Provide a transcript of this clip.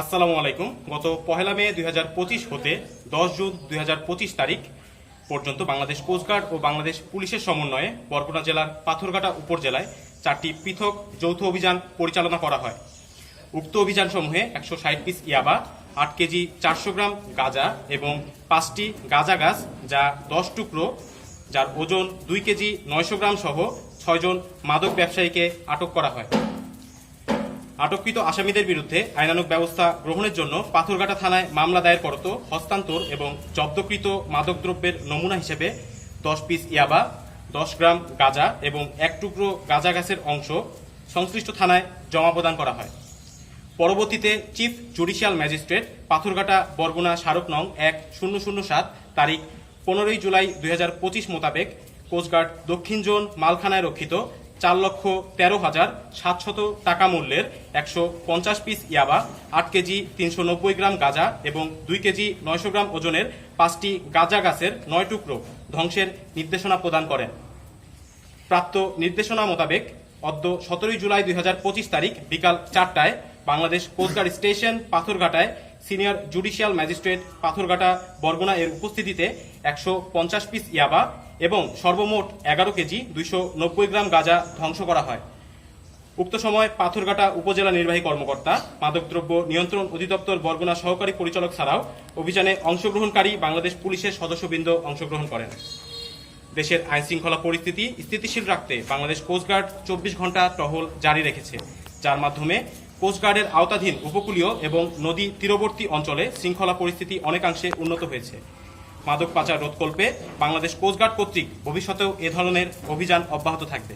আসসালামু আলাইকুম। গত পহেলা মে দুই হাজার পঁচিশ হতে দশ জুন দুই হাজার পঁচিশ তারিখ পর্যন্ত বাংলাদেশ কোস্টগার্ড ও বাংলাদেশ পুলিশের সমন্বয়ে বরগুনা জেলার পাথরঘাটা উপজেলায় চারটি পৃথক যৌথ অভিযান পরিচালনা করা হয়। উক্ত অভিযানসমূহে একশো ষাট পিস ইয়াবা, আট কেজি চারশো গ্রাম গাঁজা এবং পাঁচটি গাঁজা গাছ যা দশ টুকরো, যার ওজন দুই কেজি নয়শো গ্রাম সহ ছয়জন মাদক ব্যবসায়ীকে আটক করা হয়। আটককৃত আসামিদের বিরুদ্ধে আইনানুগ ব্যবস্থা গ্রহণের জন্য পাথরঘাটা থানায় মামলা দায়ের করত হস্তান্তর এবং জব্দকৃত মাদকদ্রব্যের নমুনা হিসেবে দশ পিস ইয়াবা, দশ গ্রাম গাঁজা এবং এক টুকরো গাঁজা গাছের অংশ সংশ্লিষ্ট থানায় জমা প্রদান করা হয়। পরবর্তীতে chief judicial magistrate Patharghata Barguna স্মারক নং এক শূন্য শূন্য সাত তারিখ পনেরোই জুলাই দুই হাজার পঁচিশ মোতাবেক কোস্টগার্ড দক্ষিণ জোন মালখানায় রক্ষিত চার লক্ষ তেরো হাজার সাতশত টাকা মূল্যের একশো পঞ্চাশ পিস ইয়াবা, আট কেজি তিনশো নব্বই গ্রাম গাঁজা এবং দুই কেজি নয়শো গ্রাম ওজনের পাঁচটি গাঁজা গাছের নয় টুকরো ধ্বংসের নির্দেশনা প্রদান করেন। প্রাপ্ত নির্দেশনা মোতাবেক অদ্য সতেরোই জুলাই দুই হাজার পঁচিশ তারিখ বিকাল চারটায় Bangladesh coast guard station পাথরঘাটায় senior judicial magistrate Patharghata Barguna এর উপস্থিতিতে একশো পঞ্চাশ পিস ইয়াবা এবং সর্বমোট এগারো কেজি দুইশো নব্বই গ্রাম গাঁজা ধ্বংস করা হয়। উক্ত সময় পাথরঘাটা উপজেলা নির্বাহী কর্মকর্তা, মাদকদ্রব্য নিয়ন্ত্রণ অধিদপ্তর বরগুনা সহকারী পরিচালক ছাড়াও অভিযানে অংশগ্রহণকারী বাংলাদেশ পুলিশের সদস্যবৃন্দ অংশগ্রহণ করেন। দেশের আইন শৃঙ্খলা পরিস্থিতি স্থিতিশীল রাখতে বাংলাদেশ কোস্টগার্ড চব্বিশ ঘণ্টা টহল জারি রেখেছে, যার মাধ্যমে কোস্টগার্ডের আওতাধীন উপকূলীয় এবং নদী তীরবর্তী অঞ্চলে শৃঙ্খলা পরিস্থিতি অনেকাংশে উন্নত হয়েছে। মাদক পাচার রোধকল্পে বাংলাদেশ কোস্টগার্ড কর্তৃক ভবিষ্যতেও এ ধরনের অভিযান অব্যাহত থাকবে।